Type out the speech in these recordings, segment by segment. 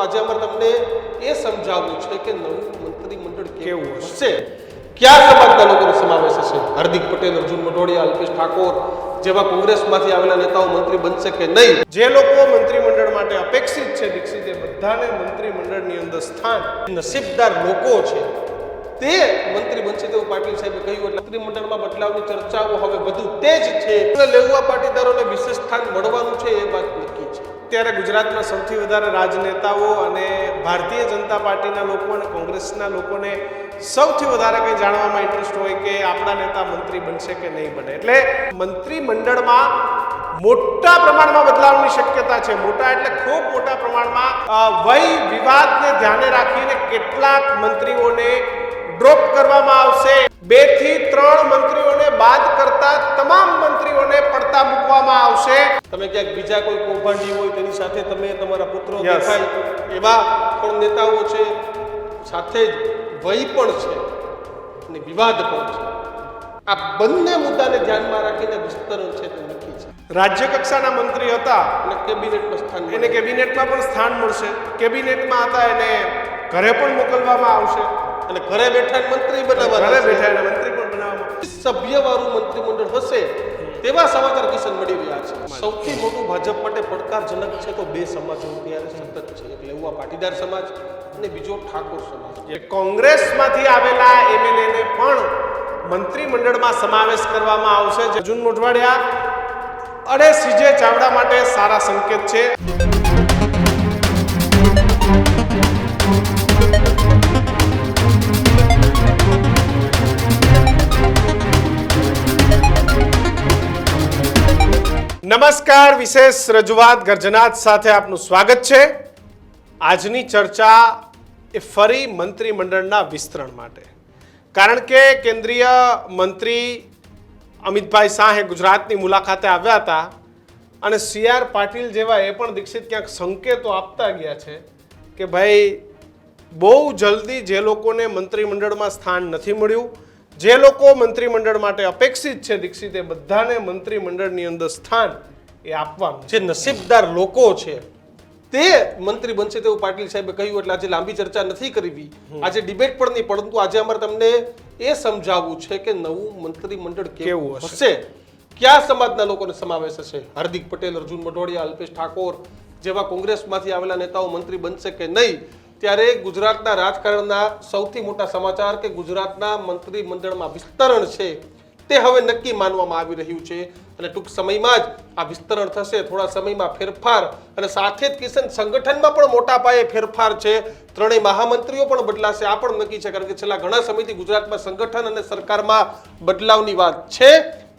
આજે અમારે તમને એ સમજાવવું છે કે નવું મંત્રીમંડળ કેવું હશે? ક્યાં સમાજના લોકોનો સમાવેશ હશે? હાર્દિક પટેલ અર્જુન મઢોડિયા અલ્પેશ ઠાકોર જેવા કોંગ્રેસમાંથી આવેલા નેતાઓ મંત્રી બનશે કે નહીં? જે લોકો મંત્રીમંડળ માટે અપેક્ષિત છે દીક્ષિત એ બધાને મંત્રીમંડળની અંદર સ્થાન. નસીબદાર લોકો છે. તે મંત્રી બનશે તેવું પાટીલ સાહેબે કહ્યું એટલે મંત્રીમંડળમાં બદલાવની ચર્ચાઓ હવે બધું તે જ છે લેવા પાટીદારોને વિશેષ સ્થાન મળવાનું છે એ વાત અત્યારે ગુજરાતના સૌથી વધારે રાજનેતાઓ અને ભારતીય જનતા પાર્ટીના લોકો અને કોંગ્રેસના લોકોને સૌથી વધારે કંઈ જાણવામાં ઇન્ટરેસ્ટ હોય કે આપણા નેતા મંત્રી બનશે કે નહીં બને. એટલે મંત્રીમંડળમાં મોટા પ્રમાણમાં બદલાવની શક્યતા છે. મોટા એટલે ખૂબ મોટા પ્રમાણમાં વય વિવાદને ધ્યાને રાખીને કેટલાક મંત્રીઓને ડ્રોપ કરવામાં આવશે. બેથી ત્રણ મંત્રીઓને બાદ કરતા તમામ મંત્રીઓને પડતા મૂકવામાં આવશે. તમે ક્યાંક બીજા કોઈ કૌભાંડી હોય તેની સાથે તમે તમારા પુત્રો. દેખાય એવા પણ નેતાઓ છે સાથે જ વય પણ છે અને વિવાદ પણ છે. આ બંને મુદ્દાને ધ્યાનમાં રાખીને વિસ્તરણ છે તે નક્કી છે. રાજ્ય કક્ષાના મંત્રી હતા. અને કેબિનેટમાં સ્થાન એને કેબિનેટમાં પણ સ્થાન મળશે. કેબિનેટમાં હતા એને ઘરે પણ મોકલવામાં આવશે. અને ઘરે બેઠા મંત્રી બનાવવા ઘરે. બેઠા મંત્રી પણ બનાવવામાં સભ્યવાળું મંત્રીમંડળ હશે તેવા સમાચાર કિશન મળી રહ્યા છે. સૌથી મોટું ભાજપ માટે પડકારજનક છે તો બે સમાજો અત્યારે સતત છે. એક લેવા પાટીદાર સમાજ અને બીજો ઠાકોર સમાજ. કોંગ્રેસમાંથી આવેલા એમએલએ ને પણ મંત્રીમંડળમાં સમાવેશ કરવામાં આવશે. જે અર્જુન મોઢવાડિયા અને સીજે ચાવડા માટે સારા સંકેત છે. નમસ્કાર, વિશેષ રજૂઆત ગર્જનાથ સાથે આપનું સ્વાગત છે. આજની ચર્ચા એ ફરી મંત્રીમંડળના વિસ્તરણ માટે. કારણ કે કેન્દ્રીય મંત્રી અમિતભાઈ શાહે ગુજરાતની મુલાકાતે આવ્યા હતા અને સી આર પાટીલ જેવા એ પણ દીક્ષિત ક્યાંક સંકેતો આપતા ગયા છે કે ભાઈ, બહુ જલ્દી જે લોકોને મંત્રીમંડળમાં સ્થાન નથી મળ્યું જે લોકો મંત્રીમંડળ માટે અપેક્ષિત છે દીક્ષિત એ બધાને મંત્રીમંડળની અંદર સ્થાન એ આપવાનું જે નસીબદાર લોકો છે તે મંત્રી બનશે તેવું પાટીલ સાહેબે કહ્યું એટલે આજે લાંબી ચર્ચા નથી કરવી. આજે ડિબેટ પણ નહીં પરંતુ આજે અમારે તમને એ સમજાવવું છે કે નવું મંત્રીમંડળ કેવું કેવું હશે? કયા સમાજના લોકોને સમાવેશ હશે? હાર્દિક પટેલ અર્જુન મઢોડિયા અલ્પેશ ઠાકોર જેવા કોંગ્રેસમાંથી આવેલા નેતાઓ મંત્રી બનશે કે નહીં? ત્યારે ગુજરાતના રાજકારણના સૌથી મોટા સમાચાર કે ગુજરાતના મંત્રીમંડળમાં વિસ્તરણ છે તે હવે નક્કી માનવામાં આવી રહ્યું છે. અને ટૂંક સમયમાં જ આ વિસ્તરણ થશે. થોડા સમયમાં ફેરફાર અને સાથે જ કિશન સંગઠનમાં પણ મોટા પાયે ફેરફાર છે. ત્રણેય મહામંત્રીઓ પણ બદલાશે. આ પણ નક્કી છે. કારણ કે છેલ્લા ઘણા સમયથી ગુજરાતમાં સંગઠન અને સરકારમાં બદલાવની વાત છે.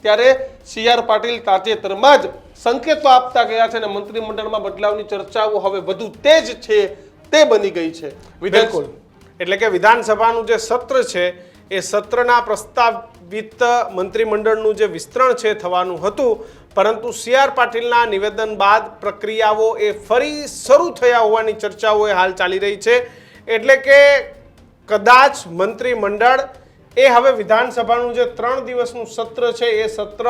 ત્યારે સી આર પાટીલ તાજેતરમાં જ સંકેતો આપતા ગયા છે અને મંત્રીમંડળમાં બદલાવની ચર્ચાઓ હવે વધુ તેજ છે. તે બની ગઈ છે. બિલકુલ. એટલે કે વિધાનસભાનું જે સત્ર છે એ સત્રના પ્રસ્તાવિત મંત્રીમંડળનું જે વિસ્તરણ છે થવાનું હતું પરંતુ સી આર પાટીલના નિવેદન બાદ પ્રક્રિયાઓ એ ફરી શરૂ થયા હોવાની ચર્ચાઓ એ હાલ ચાલી રહી છે. એટલે કે કદાચ મંત્રીમંડળ એ હવે વિધાનસભાનું જે ત્રણ દિવસનું સત્ર છે એ સત્ર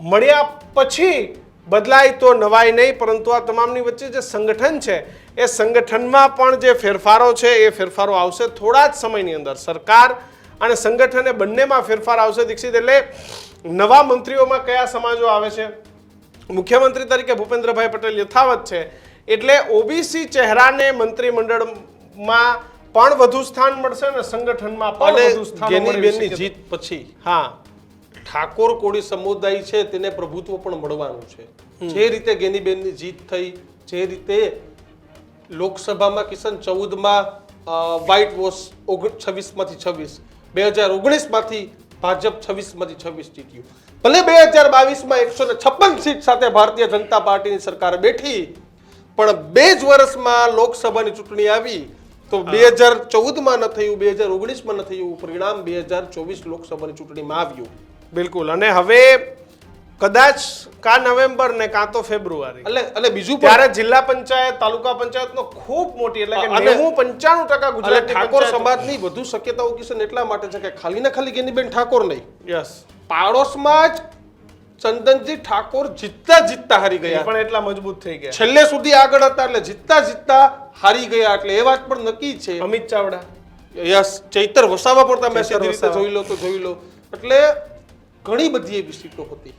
મળ્યા પછી બદલાય તો નવાય નહીં પરંતુ આ તમામની વચ્ચે જે સંગઠન છે એ સંગઠનમાં પણ જે ફેરફારો છે એ ફેરફારો આવશે થોડા જ સમયની અંદર. સરકાર અને સંગઠન એ બંનેમાં ફેરફાર આવશે દીક્ષિત એટલે નવા મંત્રીઓમાં કયા સમાજો આવે છે? મુખ્યમંત્રી તરીકે ભૂપેન્દ્રભાઈ પટેલ યથાવત છે એટલે ઓબીસી ચહેરાને મંત્રીમંડળમાં પણ વધુ સ્થાન મળશે અને સંગઠનમાં પણ વધુ સ્થાનો. જીત પછી. હા. ઠાકોર કોળી સમુદાય છે તેને પ્રભુત્વ પણ મળવાનું છે. જે રીતે ગેનીબેનની જીત થઈ જે રીતે લોકસભામાં કિશન ચૌદમાં વ્હાઇટ વોશ છવ્વીસમાંથી છવ્વીસ બે હજાર ઓગણીસમાંથી ભાજપ છવ્વીસમાંથી છવ્વીસ જીત્યું. ભલે બે હજાર બાવીસમાં એકસો ને છપ્પન સીટ સાથે ભારતીય જનતા પાર્ટીની સરકાર બેઠી પણ બે જ વર્ષમાં લોકસભાની ચૂંટણી આવી તો બે હજાર ચૌદમાં ન થયું બે હજાર ઓગણીસમાં ન થયું પરિણામ બે હજાર ચોવીસ લોકસભાની ચૂંટણીમાં આવ્યું. બિલકુલ. અને હવે કદાચ કા નવેમ્બર ને કાં તો ફેબ્રુઆરી. એટલે અને બીજું ત્યારે જિલ્લા પંચાયત તાલુકા પંચાયત નો ખૂબ મોટી એટલે કે નેવું પંચાણું ટકા ગુજરાત ઠાકોર પંચાયત- સમાજની વધુ શક્યતાઓ કિશન એટલા માટે છે કે ખાલી ને ખાલી ગેનીબેન ઠાકોર નહીં. યસ. પાડોશમાં જ ચંદનજી ઠાકોર જીતતા જીતતા હારી ગયા. પણ એટલા મજબૂત થઈ ગયા. છેલ્લે સુધી આગળ હતા એટલે જીતતા જીતતા હારી ગયા એટલે એ વાત પણ નક્કી છે. અમિત ચાવડા. યસ ચૈતર વસાવા પડતા તમે સીધી રીતે જોઈ લો તો જોઈ લો. એટલે ઘણી બધી એવી સીટો હતી.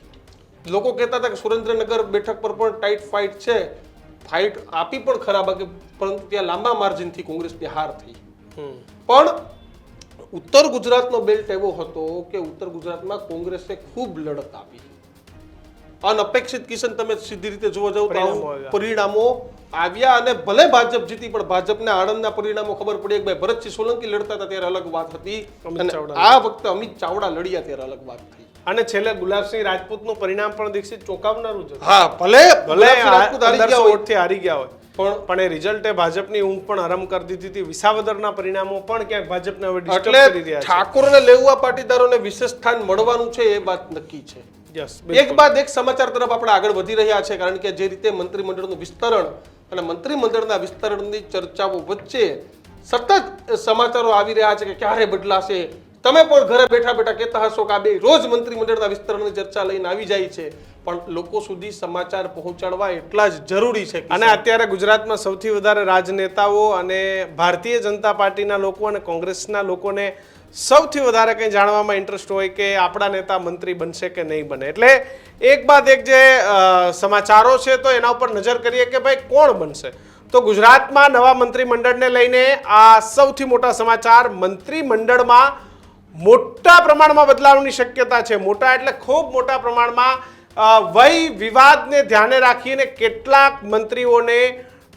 લોકો કહેતા હતા કે સુરેન્દ્રનગર બેઠક પર પણ ટાઈટ ફાઇટ છે. ફાઇટ આપી પણ ખરાબ કે પરંતુ ત્યાં લાંબા માર્જિનથી કોંગ્રેસની હાર થઈ. પણ ઉત્તર ગુજરાતનો બેલ્ટ એવો હતો કે ઉત્તર ગુજરાતમાં કોંગ્રેસે ખૂબ લડત આપી. અનઅપેક્ષિત કિશન તમે સીધી રીતે જોવા જાવ તો પરિણામો આવ્યા. અને ભલે ભાજપ જીતી પણ ભાજપને આણંદના પરિણામો ખબર પડી. કે ભાઈ ભરતસિંહ સોલંકી લડતા હતા ત્યારે અલગ વાત હતી. અને આ વખતે અમિત ચાવડા લડ્યા ત્યારે અલગ વાત થઈ. અને છેલ્લે ગુલાબસિંહ રાજપૂતનું પરિણામ પણ દીક્ષિત ચોંકાવનારું છે હા ભલે ભલે પંદરસો હોય, વોટથી હારી ગયા હોય. પણ પણ એ રિઝલ્ટે ભાજપની ઊંઘ પણ હરમ કરી દીધી હતી. વિસાવદરના પરિણામો પણ ક્યાંક ભાજપને હવે ડિસ્ટર્બ કરી રહ્યા છે. ઠાકોરને લેવા પાટીદારોને વિશેષ સ્થાન મળવાનું છે એ વાત નક્કી છે. યસ એક બાદ એક સમાચાર તરફ આપણે આગળ વધી રહ્યા છે કારણ કે જે રીતે મંત્રીમંડળનું વિસ્તરણ અને મંત્રીમંડળના વિસ્તરણની ચર્ચાઓ વચ્ચે સતત સમાચારો આવી રહ્યા છે કે ક્યારે બદલાશે તમે પણ ઘરે બેઠા બેઠા કહેતા હશો કે આ બે રોજ મંત્રીમંડળના વિસ્તરણની ચર્ચા લઈને આવી જાય છે. પણ લોકો સુધી સમાચાર પહોંચાડવા એટલા જ જરૂરી છે અને અત્યારે ગુજરાતમાં સૌથી વધારે રાજનેતાઓ અને ભારતીય જનતા પાર્ટીના લોકો અને કોંગ્રેસના લોકોને સૌથી વધારે કંઈ જાણવામાં ઇન્ટરેસ્ટ હોય કે આપણા નેતા મંત્રી બનશે કે નહીં બને. એટલે એક બાદ એક જે સમાચારો છે તો એના ઉપર નજર કરીએ કે ભાઈ કોણ બનશે? તો ગુજરાતમાં નવા મંત્રીમંડળને લઈને આ સૌથી મોટા સમાચાર મંત્રીમંડળમાં મોટા પ્રમાણમાં બદલાવની શક્યતા છે. મોટા એટલે ખૂબ મોટા પ્રમાણમાં વય વિવાદને ધ્યાને રાખીને કેટલાક મંત્રીઓને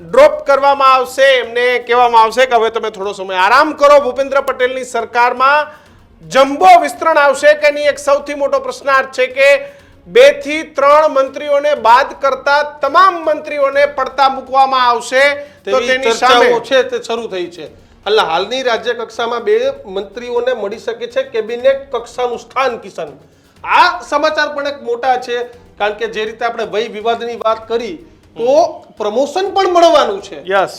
ડ્રોપ કરવામાં આવશે એમને કહેવામાં આવશે કે હવે તમે થોડો સમય આરામ કરો. ભૂપેન્દ્ર પટેલની સરકારમાં જમ્બો વિસ્તરણ આવશે કે નહીં એક સૌથી મોટો પ્રશ્નાર્થ છે કે બેથી ત્રણ મંત્રીઓને બાદ કરતા તમામ મંત્રીઓને પડતા મૂકવામાં આવશે. તો તેની સામે છે તે શરૂ થઈ છે. એટલે હાલની રાજ્ય કક્ષામાં બે મંત્રીઓને મળી શકે છે કેબિનેટ કક્ષાનું સ્થાન કિશન. આ સમાચાર પણ એક મોટા છે કારણ કે જે રીતે આપણે વય વિવાદની વાત કરી તો પ્રમોશન પણ મળવાનું છે. યસ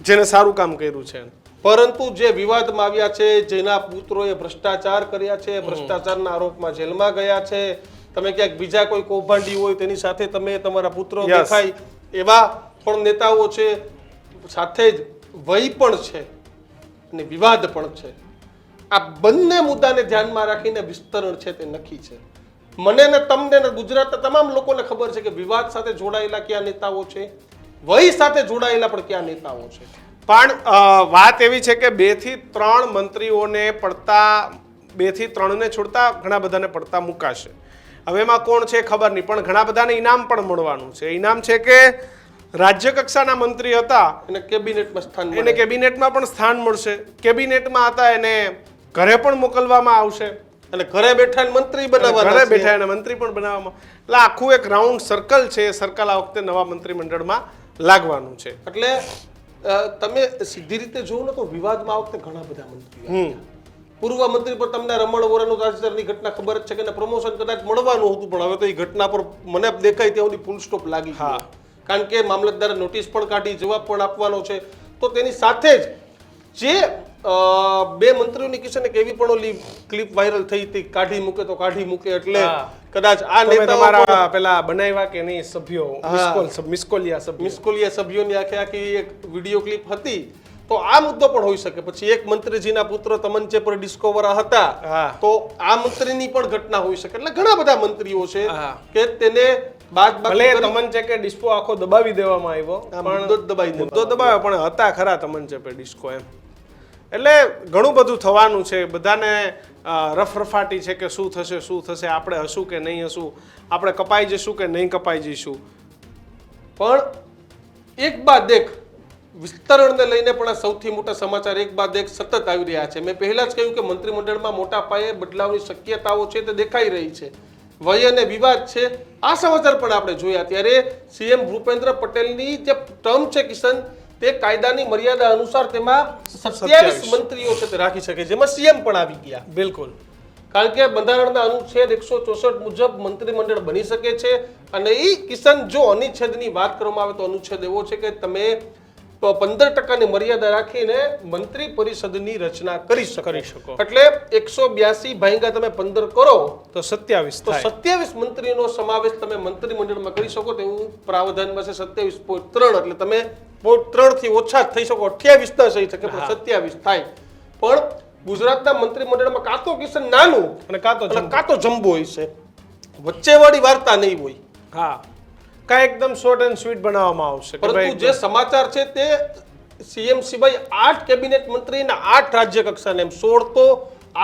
જેને સારું કામ કર્યું છે. પરંતુ જે વિવાદમાં આવ્યા છે જેના પુત્રોએ ભ્રષ્ટાચાર કર્યા છે ભ્રષ્ટાચારના આરોપમાં જેલમાં ગયા છે તમે ક્યાંક બીજા કોઈ કૌભાંડી હોય તેની સાથે તમે તમારા પુત્રો. દેખાય એવા પણ નેતાઓ છે સાથે જ વય પણ છે. અને વિવાદ પણ છે. આ બંને મુદ્દાને ધ્યાનમાં રાખીને વિસ્તરણ છે તે નક્કી છે. મને ને તમને ને ગુજરાતના તમામ લોકોને ખબર છે કે વિવાદ સાથે જોડાયેલા કયા નેતાઓ છે? વય સાથે જોડાયેલા પણ કયા નેતાઓ છે? પણ વાત એવી છે કે બેથી ત્રણ મંત્રીઓને પડતા, બેથી ત્રણને છોડતા ઘણા બધાને પડતા મુકાશે. હવે એમાં કોણ છે ખબર નહીં, પણ ઘણા બધાને ઇનામ પણ મળવાનું છે. ઇનામ છે કે રાજ્ય કક્ષાના મંત્રી હતા. એને કેબિનેટમાં સ્થાન એને કેબિનેટમાં પણ સ્થાન મળશે. કેબિનેટમાં હતા એને ઘરે પણ મોકલવામાં આવશે. એટલે ઘરે બેઠા મંત્રી બનાવવા ઘરે બેઠા એને મંત્રી પણ બનાવવામાં એટલે આખું એક રાઉન્ડ સર્કલ છે એ સર્કલ આ વખતે નવા મંત્રીમંડળમાં લાગવાનું છે. એટલે તમે સીધી રીતે જોવો ને તો વિવાદમાં આ વખતે ઘણા બધા મંત્રીઓ હમ. પૂર્વ મંત્રી પર તમને રમણ વોરાનું તાજેતરની ઘટના ખબર જ છે કે પ્રમોશન કદાચ મળવાનું હતું પણ હવે તો એ ઘટના પર મને દેખાય ત્યાં સુધી ફૂલ સ્ટોપ લાગી હા. કારણ કે મામલતદારે નોટિસ પણ કાઢી જવાબ પણ આપવાનો છે. તો તેની સાથે જ જે બે મંત્રીઓની કિશન એક એવી પણ ઓલી ક્લિપ વાયરલ થઈ હતી કાઢી મૂકે તો કાઢી મૂકે એટલે કદાચ આ નેતા તમારા પેલા બનાવ્યા કે નહીં સભ્યો મિસકોલ મિસકોલિયા સભ્યો? મિસકોલિયા સભ્યોની આખે આખી એક વીડિયો ક્લિપ હતી. તો આ મુદ્દો પણ હોઈ શકે. પછી એક મંત્રીજીના પુત્ર તમંચે પર ડિસ્કવર હતા. તો આ મંત્રીની પણ ઘટના હોઈ શકે. એટલે ઘણા બધા મંત્રીઓ છે. કે તેને બાદ ભલે તમન છે કે ડિસ્કો આખો દબાવી દેવામાં આવ્યો મુદ્દો જ દબાઈ દેવામાં મુદ્દો દબાવ્યો પણ હતા ખરા તમંચે પર ડિસ્કો એમ. એટલે ઘણું બધું થવાનું છે. બધાને રફરફાટી છે કે શું થશે શું થશે આપણે હશું કે નહીં હશું આપણે કપાઈ જશું કે નહીં કપાઈ જઈશું. પણ એક બાદ એક વિસ્તરણને લઈને પણ આ સૌથી મોટા સમાચાર એક બાદ એક સતત આવી રહ્યા છે. મેં પહેલા જ કહ્યું કે મંત્રીમંડળમાં મોટા પાયે બદલાવની શક્યતાઓ છે તે દેખાઈ રહી છે. વય અને વિવાદ છે આ સમાચાર પણ આપણે જોયા. ત્યારે સીએમ ભૂપેન્દ્ર પટેલની જે ટર્મ છે કિશન તે કાયદાની મર્યાદા અનુસાર તેમાં સત્યાવીસ મંત્રીઓ છે તે રાખી શકે જેમાં સીએમ પણ આવી ગયા. બિલકુલ. કારણ કે બંધારણના અનુચ્છેદ એકસો ચોસઠ મુજબ મંત્રીમંડળ બની શકે છે. અને એ કિશન જો અનુચ્છેદની વાત કરવામાં આવે તો અનુચ્છેદ એવો છે કે તમે પંદર ટકાની મર્યાદા રાખીને મંત્રી પરિષદની રચના કરી કરી શકો. એટલે એકસો બ્યાસી ભાઈગા તમે પંદર કરો તો સત્યાવીસ તો સત્યાવીસ મંત્રીનો સમાવેશ તમે મંત્રીમંડળમાં કરી શકો. તેવું પ્રાવધાનમાં છે સત્યાવીસ પોઈન્ટ ત્રણ એટલે તમે પોઈન્ટ ત્રણથી ઓછા જ થઈ શકો. અઠ્યાવીસ ના થઈ શકે પણ સત્યાવીસ થાય. પણ ગુજરાતના મંત્રીમંડળમાં કાં તો કિશન નાનું અને કાં તો કાં તો જમ્બો હોય છે. વચ્ચેવાળી વાર્તા નહીં હોય. હા. કાંઈ એકદમ શોર્ટ એન્ડ સ્વીટ બનાવવામાં આવશે પરંતુ જે સમાચાર છે તે સીએમ સિવાય આઠ કેબિનેટ મંત્રી અને આઠ રાજ્ય કક્ષાને એમ સોળ તો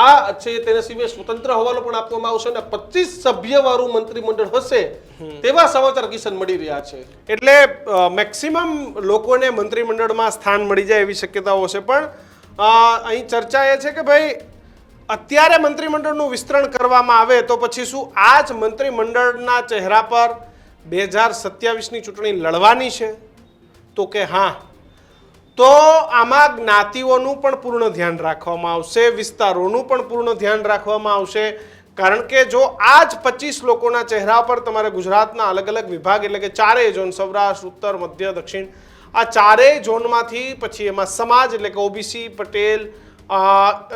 આ છે તેને સિવાય સ્વતંત્ર હવાલો પણ આપવામાં આવશે અને પચીસ સભ્ય વાળું મંત્રીમંડળ હશે તેવા સમાચાર કિશન મળી રહ્યા છે. એટલે મેક્સિમમ લોકોને મંત્રીમંડળમાં સ્થાન મળી જાય એવી શક્યતાઓ છે પણ અહીં ચર્ચા એ છે કે ભાઈ અત્યારે મંત્રીમંડળનું વિસ્તરણ કરવામાં આવે તો પછી શું? આ જ મંત્રીમંડળના ચહેરા પર બે હજાર સત્યાવીસની ચૂંટણી લડવાની છે તો કે હા તો આમાં જ્ઞાતિઓનું પણ પૂર્ણ ધ્યાન રાખવામાં આવશે વિસ્તારોનું પણ પૂર્ણ ધ્યાન રાખવામાં આવશે. કારણ કે જો આ જ પચીસ લોકોના ચહેરા પર તમારે ગુજરાતના અલગ અલગ વિભાગ એટલે કે ચારેય ઝોન સૌરાષ્ટ્ર ઉત્તર મધ્ય દક્ષિણ આ ચારેય ઝોનમાંથી પછી એમાં સમાજ એટલે કે ઓબીસી પટેલ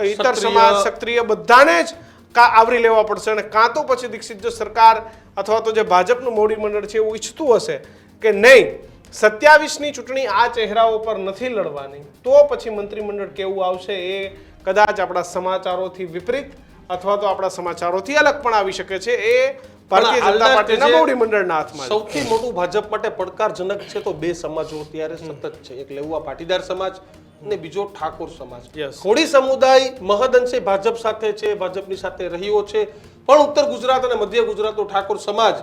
ઇતર સમાજ ક્ષત્રિય બધાને જ કા આવરી લેવા પડશે અને કાં તો પછી દીક્ષિત જો સરકાર અથવા તો જે ભાજપનું મોડી મંડળ છે એવું ઈચ્છતું હશે કે નહીં સત્યાવીસની ચૂંટણી આ ચહેરાઓ પર નથી લડવાની તો પછી મંત્રીમંડળ કેવું આવશે એ કદાચ આપણા સમાચારોથી વિપરીત અથવા તો આપણા સમાચારોથી અલગ પણ આવી શકે છે એ ભારતીય જનતા પાર્ટીના મોવડી મંડળના હાથમાં સૌથી મોટું ભાજપ માટે પડકારજનક છે તો બે સમાજો અત્યારે સતત છે. એક લેવા પાટીદાર સમાજ અને બીજો ઠાકોર સમાજ. કોળી સમુદાય મહદઅંશે ભાજપ સાથે છે ભાજપની સાથે રહ્યો છે. પણ ઉત્તર ગુજરાત અને મધ્ય ગુજરાતનો ઠાકોર સમાજ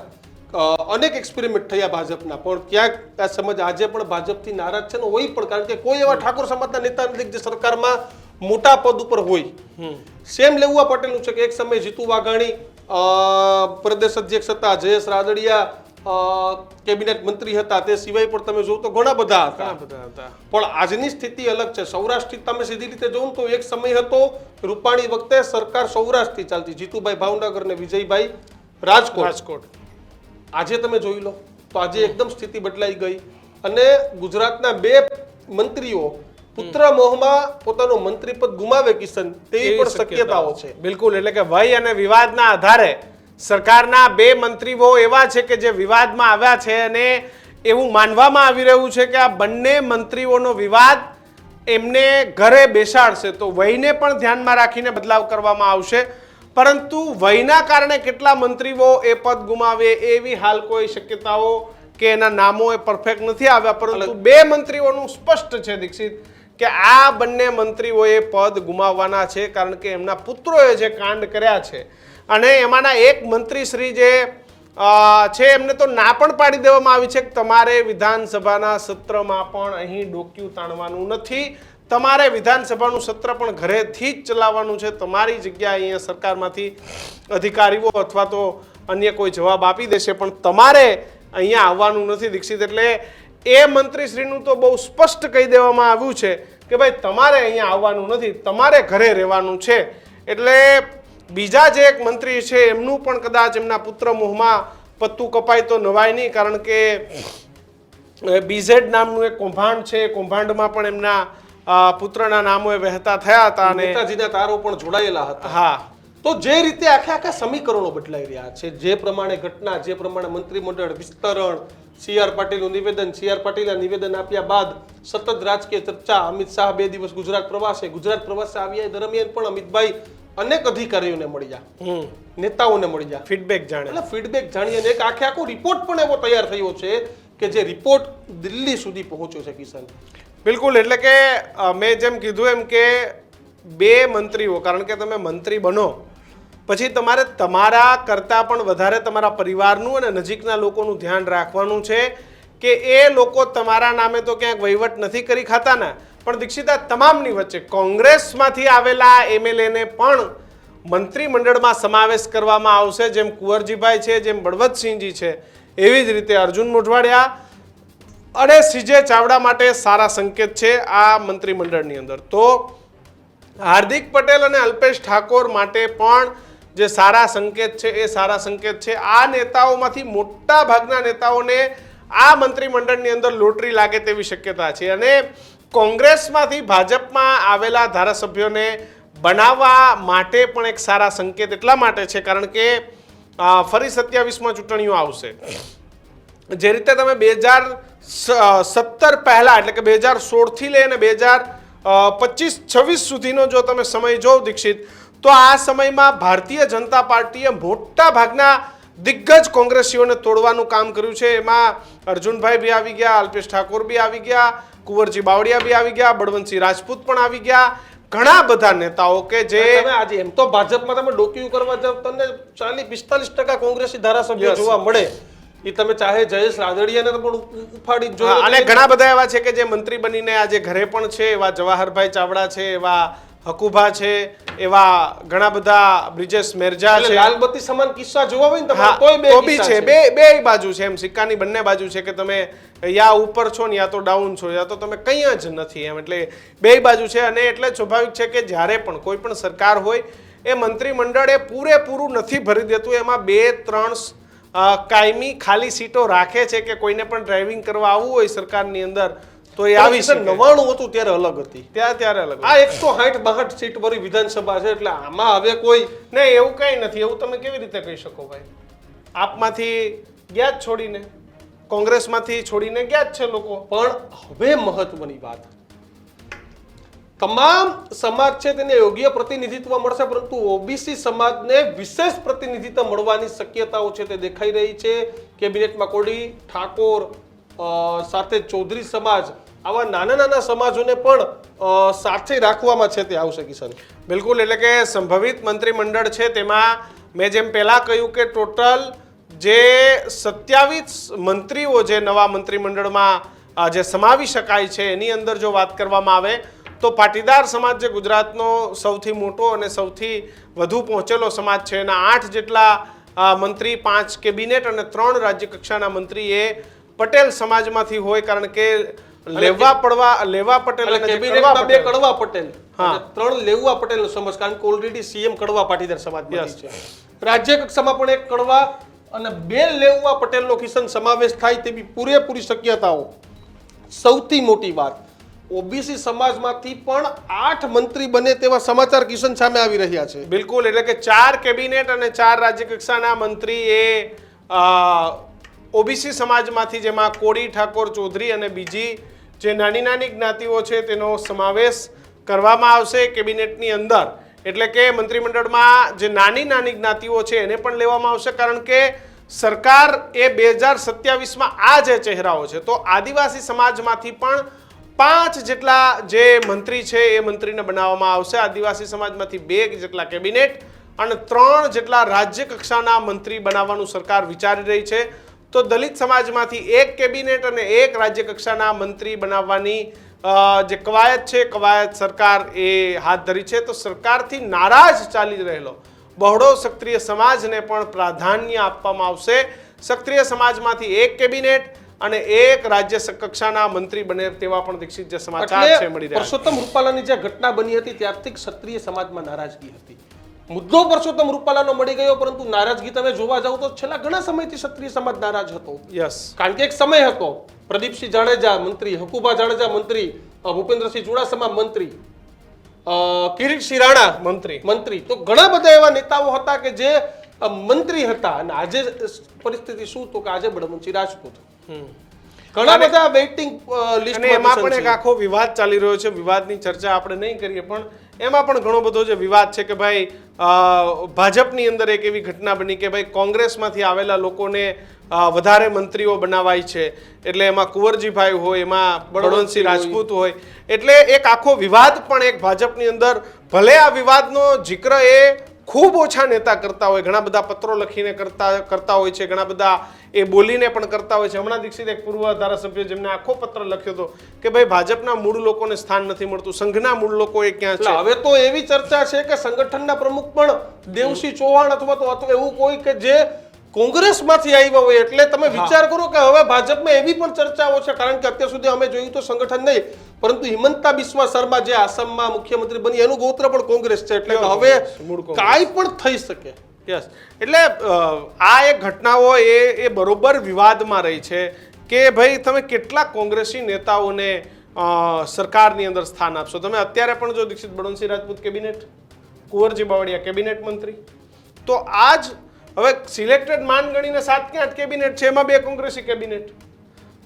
અનેક એક્સપેરિમેન્ટ થયા ભાજપના. પણ ક્યાંક આ સમાજ આજે પણ ભાજપથી નારાજ છે ને હોય પણ કારણ કે કોઈ એવા ઠાકોર સમાજના નેતા નથી જે સરકારમાં મોટા પદ ઉપર હોય. સેમ લેવું આ પટેલનું છે કે એક સમયે જીતુ વાઘાણી પ્રદેશ અધ્યક્ષ હતા જયેશ રાદડિયા કેબિનેટ મંત્રી હતા તે સિવાય પણ તમે જોવો તો ઘણા બધા હતા. પણ આજની સ્થિતિ અલગ છે. સૌરાષ્ટ્રથી તમે સીધી રીતે જોઉં તો એક સમય હતો રૂપાણી વખતે સરકાર સૌરાષ્ટ્રથી ચાલતી. જીતુભાઈ ભાવનગર ને વિજયભાઈ રાજકોટ. રાજકોટ. આજે તમે જોઈ લો તો આજે એકદમ સ્થિતિ બદલાઈ ગઈ. અને ગુજરાતના બે મંત્રીઓ પુત્ર મોહમાં પોતાનું મંત્રીપદ ગુમાવે કિશન તેવી પણ શક્યતાઓ છે. બિલકુલ એટલે કે વય અને વિવાદના આધારે સરકારના બે મંત્રીઓ એવા છે કે જે વિવાદમાં આવ્યા છે અને એવું માનવામાં આવી રહ્યું છે કે આ બંને મંત્રીઓનો વિવાદ એમને ઘરે બેસાડશે. તો વયને પણ ધ્યાનમાં રાખીને બદલાવ કરવામાં આવશે. પરંતુ વયના કારણે કેટલા મંત્રીઓ એ પદ ગુમાવે એવી હાલ કોઈ શક્યતાઓ કે એના નામો એ પરફેક્ટ નથી આવ્યા, પરંતુ બે મંત્રીઓનું સ્પષ્ટ છે દીક્ષિત કે આ બંને મંત્રીઓએ પદ ગુમાવવાના છે, કારણ કે એમના પુત્રોએ જે કાંડ કર્યા છે અને એમાંના એક મંત્રી શ્રી જે છે, એમને તો ના પણ પાડી દેવામાં આવી છે કે તમારે વિધાનસભાના સત્રમાં પણ અહીં ડોક્યું તાણવાનું નથી. તમારે વિધાનસભાનું સત્ર પણ ઘરેથી જ ચલાવવાનું છે. તમારી જગ્યા અહીંયા સરકારમાંથી અધિકારીઓ અથવા તો અન્ય કોઈ જવાબ આપી દેશે, પણ તમારે અહીંયા આવવાનું નથી દીક્ષિત. એટલે એ મંત્રીશ્રીનું તો બહુ સ્પષ્ટ કહી દેવામાં આવ્યું છે કે ભાઈ, તમારે અહીંયા આવવાનું નથી. તમારે ઘરે રહેવાનું છે. એટલે બીજા જે એક મંત્રી છે એમનું પણ કદાચ એમના પુત્ર મોહમાં પત્તું કપાય તો નવાય નહીં કારણ કે બીઝેડ નામનું એક કૌભાંડ છે. કૌભાંડમાં પણ એમના પુત્રના નામો વહેતા થયા હતા અને નેતાજીના તારો પણ જોડાયેલા હતા. હા. તો જે રીતે આખા આખા સમીકરણો બદલાઈ રહ્યા છે જે પ્રમાણે ઘટના જે પ્રમાણે મંત્રીમંડળ વિસ્તરણ સી આર પાટીલનું નિવેદન સી આર પાટીલે નિવેદન આપ્યા બાદ સતત રાજકીય ચર્ચા અમિત શાહ બે દિવસ ગુજરાત પ્રવાસે ગુજરાત પ્રવાસે આવ્યા દરમિયાન પણ અમિતભાઈ અનેક અધિકારીઓને મળ્યા હમ. નેતાઓને મળ્યા ફીડબેક જાણે. એટલે ફીડબેક જાણીએ અને એક આખે આખો રિપોર્ટ પણ એવો તૈયાર થયો છે કે જે રિપોર્ટ દિલ્હી સુધી પહોંચ્યો છે કિશન. બિલકુલ એટલે કે મેં જેમ કીધું એમ કે બે મંત્રીઓ કારણ કે તમે મંત્રી બનો પછી તમારે તમારા કરતાં પણ વધારે તમારા પરિવારનું અને નજીકના લોકોનું ધ્યાન રાખવાનું છે કે એ લોકો તમારા નામે તો ક્યાંક વહીવટ નથી કરી ખાતા ને પણ દીક્ષિતા તમામની વચ્ચે કોંગ્રેસમાંથી આવેલા એમએલએને પણ મંત્રીમંડળમાં સમાવેશ કરવામાં આવશે. જેમ કુંવરજીભાઈ છે, જેમ બળવંતસિંહજી છે, એવી જ રીતે અર્જુન મોઢવાડિયા અને સીજે ચાવડા માટે સારા સંકેત છે આ મંત્રીમંડળની અંદર. તો હાર્દિક પટેલ અને અલ્પેશ ઠાકોર માટે પણ જે સારા સંકેત છે, એ સારા સંકેત છે. આ નેતાઓમાંથી મોટા ભાગના નેતાઓને આ મંત્રીમંડળની અંદર લોટરી લાગે તેવી શક્યતા છે. અને કોંગ્રેસમાંથી ભાજપમાં આવેલા ધારાસભ્યોને બનાવવા માટે પણ એક સારા સંકેત એટલા માટે છે, કારણ કે ફરી સત્યાવીસમાં ચૂંટણીઓ આવશે. જે રીતે તમે બે હજાર સત્તર પહેલાં એટલે કે બે હજાર સોળથી લઈને બે હજાર પચીસ, છવ્વીસ સુધીનો જો તમે સમય જો દીક્ષિત, તો આ સમયમાં ભારતીય જનતા પાર્ટીએ મોટા ભાગના દિગ્ગજ કોંગ્રેસીઓને તોડવાનું કામ કર્યું છે. એમાં અર્જુનભાઈ બી આવી ગયા, અલ્પેશ ઠાકોર બી આવી ગયા કુંવરજી બાવળિયા બી આવી ગયા બળવંતસિંહ રાજપૂત પણ આવી ગયા. ઘણા બધા નેતાઓ કે જે આજે એમ તો ભાજપમાં તમે ડોક્યુ કરવા જાવ તમને ચાલીસ પિસ્તાલીસ ટકા કોંગ્રેસી ધારાસભ્યો જોવા મળે. એ તમે ચાહે જયેશ રાદડિયાને પણ ઉફાડી જો અને ઘણા બધા એવા છે કે જે મંત્રી બનીને આજે ઘરે પણ છે એવા જવાહરભાઈ ચાવડા છે એવા હકુભા છે એવા ઘણા બધા બ્રિજેશ મેરજા છે. લાલબત્તી સમાન કિસ્સા જોવા હોય ને તમારે તોય બે બી છે. બે બે બાજુ છે એમ. સિક્કાની બંને બાજુ છે કે તમે યા ઉપર છો ને યા તો ડાઉન છો યા તો તમે કંઈ જ નથી એમ. એટલે બે બાજુ છે અને એટલે સ્વાભાવિક છે કે જ્યારે પણ કોઈ પણ સરકાર હોય એ મંત્રીમંડળ એ પૂરેપૂરું નથી ભરી દેતું. એમાં બે ત્રણ કાયમી ખાલી સીટો રાખે છે કે કોઈને પણ ડ્રાઇવિંગ કરવા આવવું હોય સરકારની અંદર તો એ આવી છે નવાણું હતું ત્યારે અલગ હતી. ત્યાં ત્યારે અલગ આ એકસો સાઠ બાહઠ સીટ વાળી વિધાનસભા છે એટલે આમાં હવે કોઈ નહીં એવું કંઈ નથી. એવું તમે કેવી રીતે કહી શકો ભાઈ? આપમાંથી ગયા જ છોડીને. કોંગ્રેસમાંથી છોડીને ગયા જ છે લોકો. પણ હવે મહત્વની વાત. તમામ સમાજ છે તેને યોગ્ય પ્રતિનિધિત્વ મળશે પરંતુ ઓબીસી સમાજને વિશેષ પ્રતિનિધિત્વ મળવાની શક્યતાઓ છે તે દેખાઈ રહી છે. કેબિનેટમાં કોડી ઠાકોર સાથે ચૌધરી સમાજ આવા નાના નાના સમાજોને પણ સાથે રાખવામાં છે તે આવશે કિશન બિલકુલ, એટલે કે સંભવિત મંત્રીમંડળ છે તેમાં મેં જેમ પહેલાં કહ્યું કે ટોટલ જે સત્યાવીસ મંત્રીઓ જે નવા મંત્રીમંડળમાં જે સમાવી શકાય છે, એની અંદર જો વાત કરવામાં આવે, તો પાટીદાર સમાજ જે ગુજરાતનો સૌથી મોટો અને સૌથી વધુ પહોંચેલો સમાજ છે, એના આઠ જેટલા મંત્રી, પાંચ કેબિનેટ અને ત્રણ રાજ્ય કક્ષાના મંત્રી એ પટેલ સમાજમાંથી હોય, કારણ કે લેવા પડવા લેવા પટેલ અને કેબિનેટમાં બે કડવા પટેલ. હા. ત્રણ લેવા પટેલ સમાજ કારણ કે ઓલરેડી સીએમ કડવા પાટીદાર સમાજ છે. રાજ્ય કક્ષામાં પણ એક કડવા અને બે લેવા પટેલનો કિશન સમાવેશ થાય તેવી પૂરેપૂરી શક્યતાઓ. સૌથી મોટી વાત ઓબીસી સમાજમાંથી પણ આઠ મંત્રી બને તેવા સમાચાર કિશન સામે આવી રહ્યા છે. બિલકુલ એટલે કે ચાર કેબિનેટ અને ચાર રાજ્ય કક્ષાના મંત્રી એ ઓબીસી સમાજમાંથી જેમાં કોડી ઠાકોર ચૌધરી અને બીજી જે નાની નાની જ્ઞાતિઓ છે તેનો સમાવેશ કરવામાં આવશે કેબિનેટની અંદર. એટલે કે મંત્રીમંડળમાં જે નાની નાની જ્ઞાતિઓ છે એને પણ લેવામાં આવશે, કારણ કે સરકાર એ બે હજાર સત્યાવીસમાં આ જે ચહેરાઓ છે, તો આદિવાસી સમાજમાંથી પણ પાંચ જેટલા જે મંત્રી છે એ મંત્રીને બનાવવામાં આવશે. આદિવાસી સમાજમાંથી બે જેટલા કેબિનેટ અને ત્રણ જેટલા રાજ્ય કક્ષાના મંત્રી બનાવવાનું સરકાર વિચારી રહી છે. તો દલિત સમાજમાંથી એક કેબિનેટ અને એક રાજ્ય કક્ષાના મંત્રી બનાવવાની જે કવાયત છે કવાયત સરકાર એ હાથ ધરી છે. તો સરકારથી નારાજ ચાલી રહેલો બહોળો ક્ષત્રિય સમાજને પણ પ્રાધાન્ય આપવામાં આવશે. ક્ષત્રિય સમાજમાંથી એક કેબિનેટ અને એક રાજ્ય કક્ષાના મંત્રી બને તેવા પણ દીક્ષિત જે સમાચાર છે મળી રહ્યા છે. પરસોત્તમ રૂપાલાની જે ઘટના બની હતી ત્યારથી ક્ષત્રિય સમાજમાં નારાજગી હતી. મુદ્દો પરસોત્તમ રૂપાલાનો મળી ગયો પરંતુ નારાજગી તમે જોવા જાવ તો છેલ્લા ઘણા સમયથી ક્ષત્રિય સમાજ નારાજ હતો. યસ કારણ કે એક સમય હતો પ્રદીપસિંહ જાડેજા મંત્રી હકુભા જાડેજા મંત્રી ભૂપેન્દ્રસિંહ ચુડાસમા મંત્રી કિરીટ કિરીટસિંહ મંત્રી. મંત્રી. તો ઘણા બધા એવા નેતાઓ હતા કે જે મંત્રી હતા અને આજે પરિસ્થિતિ શું? તો કે આજે બળવંતસિંહ રાજપૂત. ઘણા બધા વેઇટિંગ લિસ્ટ એમાં પણ એક આખો વિવાદ ચાલી રહ્યો છે. વિવાદની ચર્ચા આપણે નહીં કરીએ પણ એમાં પણ ઘણો બધો જે વિવાદ છે કે ભાઈ ભાજપની અંદર એક એવી ઘટના બની કે ભાઈ કોંગ્રેસમાંથી આવેલા લોકોને વધારે મંત્રીઓ બનાવાય છે. એટલે એમાં કુંવરજીભાઈ હોય એમાં બળવંતસિંહ રાજપૂત હોય. એટલે એક આખો વિવાદ પણ એક ભાજપની અંદર ભલે આ વિવાદનો જિક્ર એ ખૂબ ઓછા નેતા કરતા હોય, ઘણા બધા પત્રો લખીને કરતા કરતા હોય છે, ઘણા બધા એ બોલીને પણ કરતા હોય છે. હમણાં દીક્ષિત એક પૂર્વ ધારાસભ્ય જેમને આખો પત્ર લખ્યો હતો કે ભાઈ ભાજપના મૂળ લોકોને સ્થાન નથી મળતું, સંઘના મૂળ લોકો એ ક્યાં છે? હવે તો એવી ચર્ચા છે કે સંગઠનના પ્રમુખ પણ દેવસિંહ ચૌહાણ અથવા તો એવું કોઈ કે જે કોંગ્રેસમાંથી આવ્યા હોય એટલે તમે વિચાર કરો કે હવે ભાજપમાં એવી પણ ચર્ચાઓ છે કારણ કે અત્યાર સુધી અમે જોયું તો સંગઠન નહીં પરંતુ હિમંતા બિસ્વા શર્મા જે આસામમાં મુખ્યમંત્રી બની એનું ગોત્ર પણ કોંગ્રેસ છે એટલે હવે કાંઈ પણ થઈ શકે. યસ એટલે આ એક ઘટનાઓ એ એ બરોબર વિવાદમાં રહી છે કે ભાઈ તમે કેટલા કોંગ્રેસી નેતાઓને સરકારની અંદર સ્થાન આપશો? તમે અત્યારે પણ જો દીક્ષિત બળવંતસિંહ રાજપૂત કેબિનેટ કુંવરજી બાવળિયા કેબિનેટ મંત્રી તો આજ હવે સિલેક્ટેડ માન ગણીને સાત કે આઠ કેબિનેટ છે? એમાં બે કોંગ્રેસી કેબિનેટ.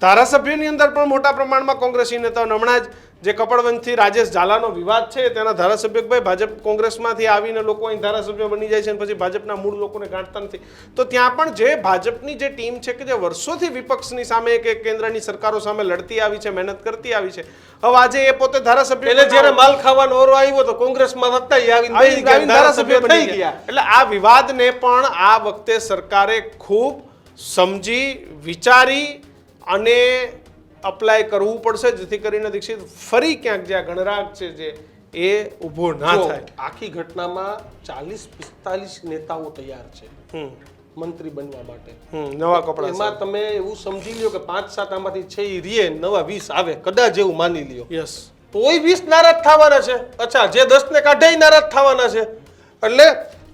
ધારાસભ્યોની અંદર પણ મોટા પ્રમાણમાં કોંગ્રેસી નેતાઓ હમણાં જ જે કપડવંશથી રાજેશ ઝાલાનો વિવાદ છે તેના ધારાસભ્ય ભાઈ ભાજપ કોંગ્રેસમાંથી આવીને લોકો અહીં ધારાસભ્ય બની જાય છે અને પછી ભાજપના મૂળ લોકોને ગાંઠતા નથી. તો ત્યાં પણ જે ભાજપની જે ટીમ છે કે જે વર્ષોથી વિપક્ષની સામે કે કેન્દ્રની સરકારો સામે લડતી આવી છે મહેનત કરતી આવી છે હવે આજે એ પોતે ધારાસભ્ય એટલે જ્યારે માલ ખાવાનો ઓરો આવ્યો તો કોંગ્રેસમાં હતા આવીને ધારાસભ્ય થઈ ગયા. એટલે આ વિવાદને પણ આ વખતે સરકારે ખૂબ સમજી વિચારી અને અપ્લાય કરવું પડશે જેથી કરીને દીક્ષિત ફરી ક્યાંક જે આ ગણરાગ છે જે એ ઊભો ના થાય. આખી ઘટનામાં ચાલીસ પિસ્તાલીસ નેતાઓ તૈયાર છે. હમ. મંત્રી બનવા માટે. હમ નવા કપડા એમાં તમે એવું સમજી લ્યો કે પાંચ સાત આમાંથી છે એ રીએ નવા વીસ આવે કદાચ એવું માની લ્યો. યસ તોય વીસ નારાજ થવાના છે. અચ્છા જે દસ ને કાઢે નારાજ થવાના છે. એટલે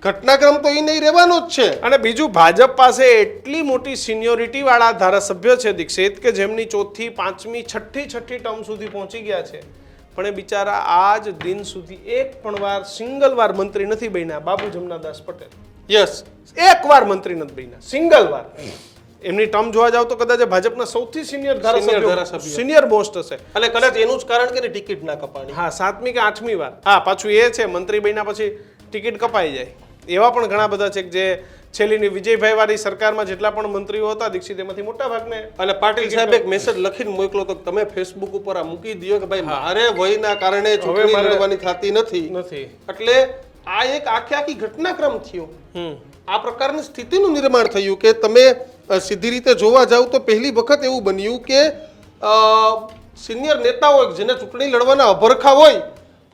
ઘટનાક્રમ તો એ નહીં રહેવાનો જ છે. અને બીજું ભાજપ પાસે એટલી મોટી સિનિયોરિટી વાળા ધારાસભ્ય છે દીક્ષિત કે જેમની ચોથી પાંચમી છઠ્ઠી છઠ્ઠી ટર્મ સુધી પહોંચી ગયા છે. પણ એ બિચારા આજ દિન સુધી એક પણ વાર સિંગલ વાર મંત્રી નથી બન્યા. બાબુ જમનાદાસ પટેલ. યસ. એક વાર મંત્રી નથી બન્યા. સિંગલ વાર. એમની ટર્મ જોવા જાવ તો કદાચ ભાજપના સૌથી સિનિયર ધારાસભ્ય. સિનિયર મોસ્ટ હશે. એટલે કદાચ એનું જ કારણ કે ટિકિટ ના કપાણી. હા સાતમી કે આઠમી વાર. હા પાછું એ છે મંત્રી બન્યા પછી ટિકિટ કપાઈ જાય. એવા પણ ઘણા બધા છે કે જે છેલ્લીની વિજયભાઈ વાળી સરકારમાં જેટલા પણ મંત્રીઓ હતા દીક્ષિત એમાંથી મોટા ભાગને અને પાટીલ સાહેબ એક મેસેજ લખીને મોકલો તો તમે ફેસબુક ઉપર આ મૂકી દો કે ભાઈ મારે વયના કારણે ચૂંટણી લડવાની થતી નથી. નથી. એટલે આ એક આખી આખી ઘટનાક્રમ થયો. આ પ્રકારની સ્થિતિનું નિર્માણ થયું કે તમે સીધી રીતે જોવા જાવ તો પહેલી વખત એવું બન્યું કે સિનિયર નેતાઓ જેને ચૂંટણી લડવાના અભરખા હોય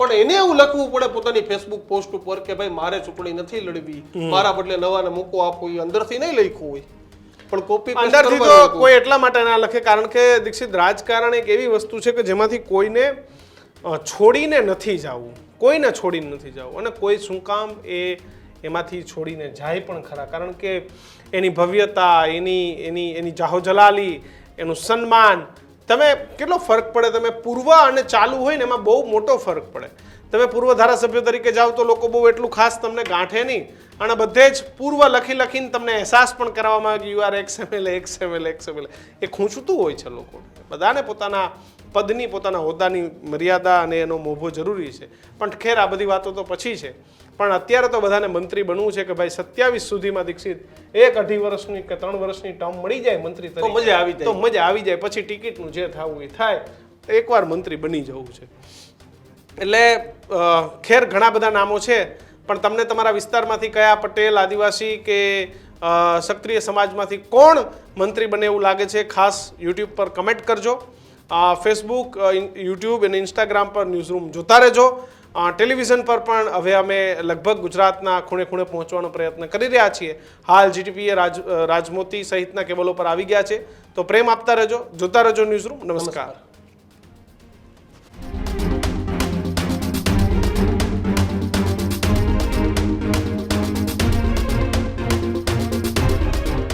પણ એને એવું લખવું પડે પોતાની ફેસબુક પોસ્ટ ઉપર કે ભાઈ મારે ચૂંટણી નથી લડવી મારા બદલે નવાને મોકો આપવો એ અંદરથી નહીં લખ્યું હોય. પણ કોપી અંદરથી તો કોઈ એટલા માટે ના લખે કારણ કે દીક્ષિત રાજકારણ એક એવી વસ્તુ છે કે જેમાંથી કોઈને છોડીને નથી જવું. કોઈને છોડીને નથી જવું. અને કોઈ શું કામ એ એમાંથી છોડીને જાય પણ ખરા. કારણ કે એની ભવ્યતા એની એની એની જાહોજલાલી એનું સન્માન તમે કેટલો ફરક પડે? તમે પૂર્વ અને ચાલુ હોય ને એમાં બહુ મોટો ફરક પડે. તમે પૂર્વ ધારાસભ્ય તરીકે જાઓ તો લોકો બહુ એટલું ખાસ તમને ગાંઠે નહીં. અને બધે જ પૂર્વ લખી લખીને તમને અહેસાસ પણ કરવામાં આવે કે you are ex MLA ex MLA ex MLA એ ખૂંચતું હોય છે લોકો. બધાને પોતાના પદની, પોતાના હોદ્દાની મર્યાદા અને એનો મોભો જરૂરી છે. પણ ખેર, આ બધી વાતો તો પછી છે. પણ અત્યારે તો બધાને મંત્રી બનવું છે કે ભાઈ સત્યાવીસ સુધીમાં દીક્ષિત એક અઢી વર્ષની કે ત્રણ વર્ષની ટર્મ મળી જાય મંત્રી તો મજા આવી જાય. તો મજા આવી જાય. પછી ટિકિટનું જે થવું એ થાય એકવાર મંત્રી બની જવું છે. એટલે ખેર ઘણા બધા નામો છે પણ તમને તમારા વિસ્તારમાંથી કયા પટેલ આદિવાસી કે સક્રિય સમાજમાંથી કોણ મંત્રી બને એવું લાગે છે ખાસ યુટ્યુબ પર કમેન્ટ કરજો. ફેસબુક યુટ્યુબ અને ઇન્સ્ટાગ્રામ પર ન્યૂઝરૂમ જોતા રહેજો. ટેલિવિઝન પર પણ હવે અમે લગભગ ગુજરાતના ખૂણે ખૂણે પહોંચવાનો પ્રયત્ન કરી રહ્યા છીએ. હાલ જીટીપીએ રાજ રાજમોતી સહિતના કેબલો પર આવી ગયા છે. તો પ્રેમ આપતા રહેજો. જોતા રહેજો ન્યૂઝરૂમ. નમસ્કાર.